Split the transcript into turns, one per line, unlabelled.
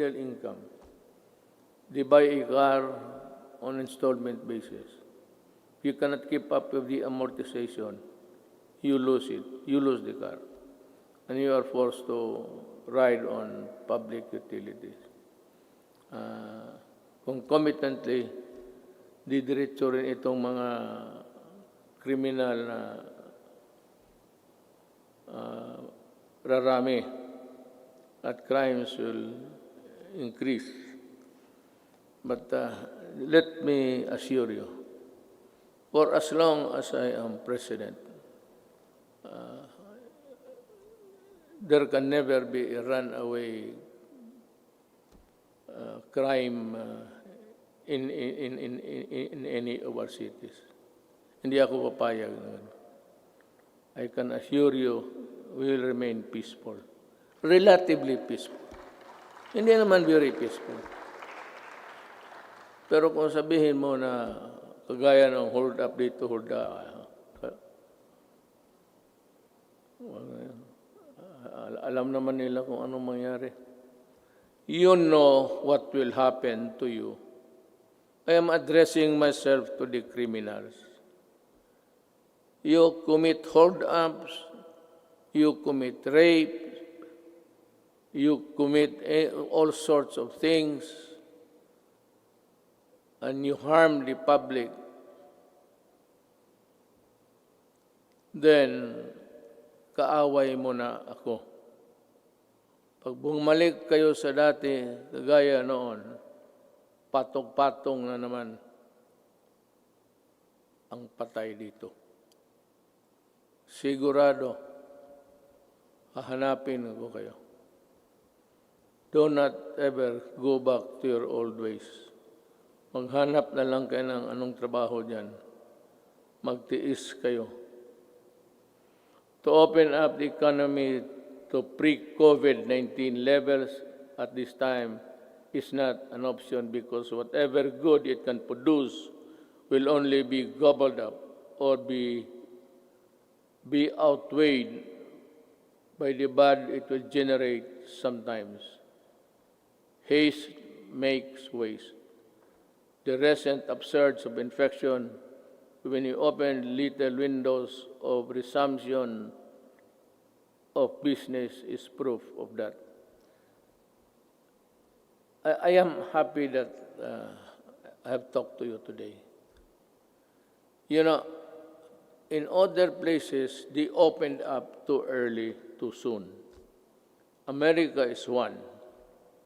real income. They buy a car on installment basis. You cannot keep up with the amortization. You lose it. You lose the car. And you are forced to ride on public utilities. Uh, concomitantly, didiretso rin itong mga kriminal na uh, rarami at crimes will increase. But uh, let me assure you, for as long as I am president, uh, there can never be a runaway uh, crime uh, in, in, in, in, in any of our cities. Hindi ako papayag. I can assure you, we will remain peaceful. Relatively peaceful. Hindi naman very peaceful. Pero kung sabihin mo na kagaya ng hold up dito, hold up, ah, al- alam naman nila kung anong mangyari. You know what will happen to you. I am addressing myself to the criminals. You commit hold-ups, you commit rape, you commit all sorts of things, and you harm the public, then kaaway mo na ako. Pag bumalik kayo sa dati, kagaya noon, patong-patong na naman ang patay dito. Sigurado, hahanapin ko kayo. Do not ever go back to your old ways. Maghanap na lang kayo ng anong trabaho dyan. Magtiis kayo. To open up the economy to pre-COVID-19 levels at this time is not an option because whatever good it can produce will only be gobbled up or be be outweighed by the bad it will generate sometimes. Haste makes waste. The recent upsurge of infection, when you open little windows of resumption of business, is proof of that. I, I am happy that uh, I have talked to you today. You know, in other places, they opened up too early, too soon. America is one.